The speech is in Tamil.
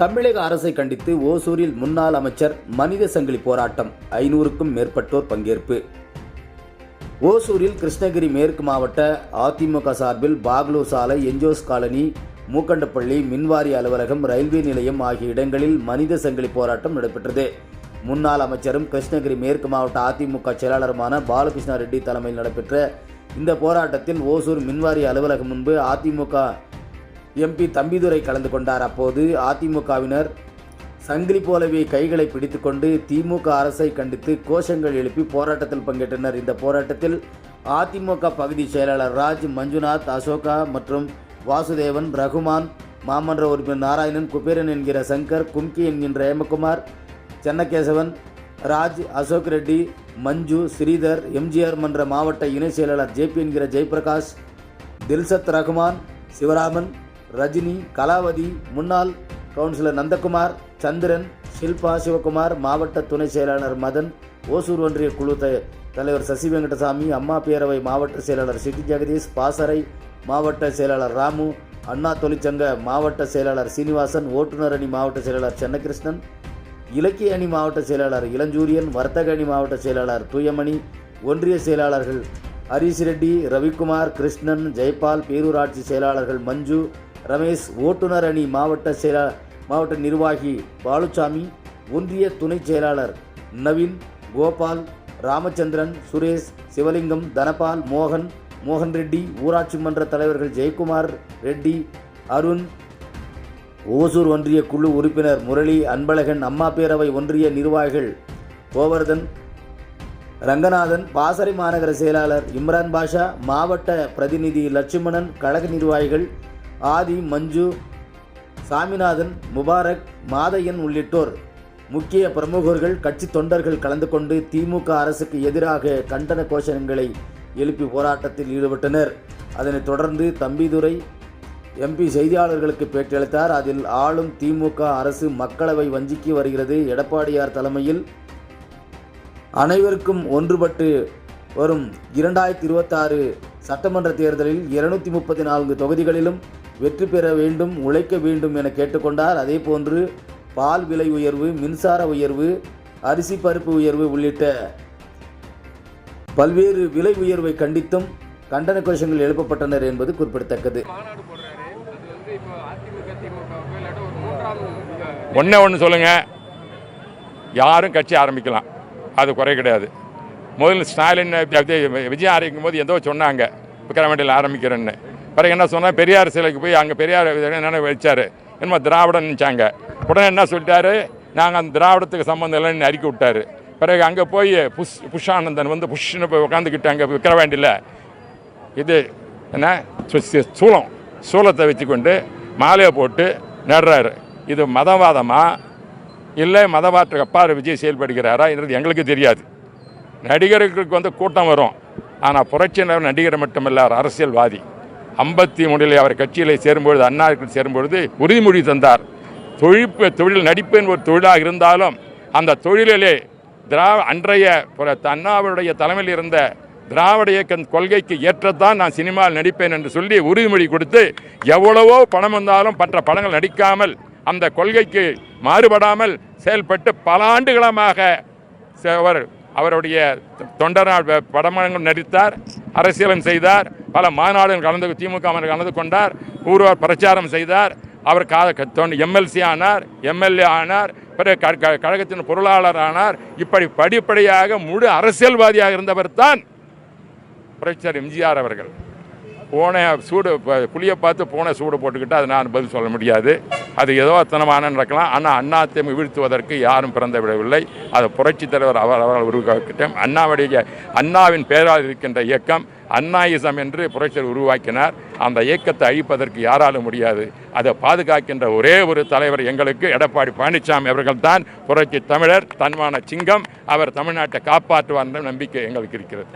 தமிழக அரசை கண்டித்து ஓசூரில் முன்னாள் அமைச்சர் மனித சங்கிலி போராட்டம். ஐநூறுக்கும் மேற்பட்டோர் பங்கேற்பு. ஓசூரில் கிருஷ்ணகிரி மேற்கு மாவட்ட அதிமுக சார்பில் பாக்லூர் சாலை என்ஜோஸ் காலனி மூக்கண்டப்பள்ளி மின்வாரிய அலுவலகம் ரயில்வே நிலையம் ஆகிய இடங்களில் மனித சங்கிலி போராட்டம் நடைபெற்றது. முன்னாள் அமைச்சரும் கிருஷ்ணகிரி மேற்கு மாவட்ட அதிமுக செயலாளருமான பாலகிருஷ்ண ரெட்டி தலைமையில் நடைபெற்ற இந்த போராட்டத்தில் ஓசூர் மின்வாரி அலுவலகம் முன்பு அதிமுக எம்பி தம்பிதுரை கலந்து கொண்டார். அப்போது அதிமுகவினர் சங்கிலி போலவே கைகளை பிடித்துக்கொண்டு திமுக அரசை கண்டித்து கோஷங்கள் எழுப்பி போராட்டத்தில் பங்கேற்றனர். இந்த போராட்டத்தில் அதிமுக பகுதி செயலாளர் ராஜ் மஞ்சுநாத் அசோகா மற்றும் வாசுதேவன் ரகுமான் மாமன்ற உறுப்பினர் நாராயணன் குபேரன் என்கிற சங்கர் கும்கி என்கின்ற ஹேமகுமார் சென்னகேசவன் ராஜ் அசோக் ரெட்டி மஞ்சு ஸ்ரீதர் எம்ஜிஆர் மன்ற மாவட்ட இணை செயலாளர் ஜேபி என்கிற ஜெயபிரகாஷ் தில்சத் ரகுமான் சிவராமன் ரஜினி கலாவதி முன்னாள் கவுன்சிலர் நந்தகுமார் சந்திரன் ஷில்பா சிவகுமார் மாவட்ட துணை செயலாளர் மதன் ஓசூர் ஒன்றிய குழு த- தலைவர் சசி வெங்கடசாமி அம்மா பேரவை மாவட்ட செயலாளர் சிட்டி ஜெகதீஷ் பாசறை மாவட்ட செயலாளர் ராமு அண்ணா தொழிற்சங்க மாவட்ட செயலாளர் சீனிவாசன் ஓட்டுநர் அணி மாவட்ட செயலாளர் சென்னகிருஷ்ணன் இலக்கிய அணி மாவட்ட செயலாளர் இளஞ்சூரியன் வர்த்தக அணி மாவட்ட செயலாளர் தூயமணி ஒன்றிய செயலாளர்கள் ஹரீஷ் ரெட்டி ரவிக்குமார் கிருஷ்ணன் ஜெயபால் பேரூராட்சி செயலாளர்கள் மஞ்சு ரமேஷ் ஓட்டுநர் அணி மாவட்ட செயலா மாவட்ட நிர்வாகி பாலுசாமி ஒன்றிய துணை செயலாளர் நவீன் கோபால் ராமச்சந்திரன் சுரேஷ் சிவலிங்கம் தனபால் மோகன் மோகன் ரெட்டி ஊராட்சி மன்ற தலைவர்கள் ஜெயக்குமார் ரெட்டி அருண் ஓசூர் ஒன்றிய குழு உறுப்பினர் முரளி அன்பழகன் அம்மா பேரவை ஒன்றிய நிர்வாகிகள் கோவர்தன் ரங்கநாதன் பாசறை மாநகர செயலாளர் இம்ரான் பாஷா மாவட்ட பிரதிநிதி லட்சுமணன் கழக நிர்வாகிகள் ஆதி மஞ்சு சாமிநாதன் முபாரக் மாதையன் உள்ளிட்டோர். முக்கிய பிரமுகர்கள் கட்சி தொண்டர்கள் கலந்து கொண்டு திமுக அரசுக்கு எதிராக கண்டன கோஷங்களை எழுப்பி போராட்டத்தில் ஈடுபட்டனர். அதனைத் தொடர்ந்து தம்பிதுரை எம்பி செய்தியாளர்களுக்கு பேட்டியளித்தார். அதில் ஆளும் திமுக அரசு மக்களவை வஞ்சிக்கு வருகிறது. எடப்பாடியார் தலைமையில் அனைவருக்கும் ஒன்றுபட்டு வரும் இரண்டாயிரத்தி இருபத்தாறு சட்டமன்ற தேர்தலில் இருநூத்தி முப்பத்தி நான்கு தொகுதிகளிலும் வெற்றி பெற வேண்டும் உழைக்க வேண்டும் என கேட்டுக்கொண்டார். அதேபோன்று பால் விலை உயர்வு மின்சார உயர்வு அரிசி பருப்பு உயர்வு உள்ளிட்ட பல்வேறு விலை உயர்வை கண்டித்தும் கண்டன கோஷங்கள் எழுப்பப்பட்டனர் என்பது குறிப்பிடத்தக்கது மாநாடு போடுறாரு அது வந்து இப்போ அதிமுக திமுகவுக்கு இல்லாட்ட ஒரு மூன்றாம் இத- ஒன்றே ஒன்று சொல்லுங்கள் யாரும் கட்சி ஆரம்பிக்கலாம். அது குறை கிடையாது. முதல்ல ஸ்டாலின் அது விஜய் ஆரம்பிக்கும் போது ஏதோ சொன்னாங்க. விக்கிரமண்டியில் ஆரம்பிக்கிறேன்னு. பிறகு என்ன சொன்னால் பெரியார் சிலைக்கு போய் அங்கே பெரியார் என்ன வச்சார்? என்னமோ திராவிடம் நினச்சாங்க. உடனே என்ன சொல்லிட்டாரு? நாங்கள் அந்த திராவிடத்துக்கு சம்மந்தம் இல்லைன்னு அறிக்கை விட்டார். பிறகு அங்கே போய் புஷ் புஷானந்தன் வந்து புஷ்னு போய் உட்காந்துக்கிட்டு அங்கே விக்கிரவாண்டியில் இது என்ன? சு- சூளம். சூளத்தை வச்சுக்கொண்டு மாலையை போட்டு நடுறாரு. இது மதவாதமா? இல்லை மதவாற்றுக்கு அப்பாறு விஜய் செயல்படுகிறாரா என்றது எங்களுக்கு தெரியாது. நடிகர்களுக்கு வந்து கூட்டம் வரும். ஆனால் புரட்சியினர் நடிகர் மட்டுமல்ல அரசியல்வாதி. ஐம்பத்தி மூணில் அவர் கட்சியில் சேரும்பொழுது அண்ணாவுக்கு சேரும்பொழுது உறுதிமொழி தந்தார். தொழிப்பு தொழில் நடிப்பின் ஒரு தொழிலாக இருந்தாலும் அந்த தொழிலிலே திரா அன்றைய அண்ணாவுடைய தலைமையில் இருந்த திராவிட இயக்க கொள்கைக்கு ஏற்றத்தான் நான் சினிமாவில் நடிப்பேன் என்று சொல்லி உறுதிமொழி கொடுத்து எவ்வளவோ பணம் வந்தாலும் மற்ற படங்கள் நடிக்காமல் அந்த கொள்கைக்கு மாறுபடாமல் செயல்பட்டு பல ஆண்டுகளமாக ச- அவர் அவருடைய தொண்டரால் ப- நடித்தார் அரசியலும் செய்தார் பல மாநாடுகள் கலந்து திமுக கலந்து கொண்டார் ஊர்வார் பிரச்சாரம் செய்தார். அவர் எம்எல்சி ஆனார் எம்எல்ஏ ஆனார் பிறகு க- க- கழகத்தின் பொருளாளர் ஆனார். இப்படி படிப்படியாக முழு அரசியல்வாதியாக இருந்தவர் தான் புரட்சியார் எம்ஜிஆர் அவர்கள். பூனை சூடு புளியை பார்த்து பூனை சூடு போட்டுக்கிட்டு அதை நான் பதில் சொல்ல முடியாது. அது ஏதோ அத்தனமான நடக்கலாம். ஆனால் அண்ணாத்தை வீழ்த்துவதற்கு யாரும் பிறந்து விடவில்லை. அதை புரட்சித் தலைவர் அவர் அவர்கள் உருவாக்கிட்டோம் அண்ணாவுடைய அண்ணாவின் பெயரால் இருக்கின்ற இயக்கம் அண்ணாயிசம் என்று புரட்சியர் உருவாக்கினார். அந்த இயக்கத்தை அழிப்பதற்கு யாராலும் முடியாது. அதை பாதுகாக்கின்ற ஒரே ஒரு தலைவர் எங்களுக்கு எடப்பாடி பழனிசாமி அவர்கள்தான் புரட்சி தமிழர். தன்மான சிங்கம். அவர் தமிழ்நாட்டை காப்பாற்றுவார் என்ற நம்பிக்கை எங்களுக்கு இருக்கிறது.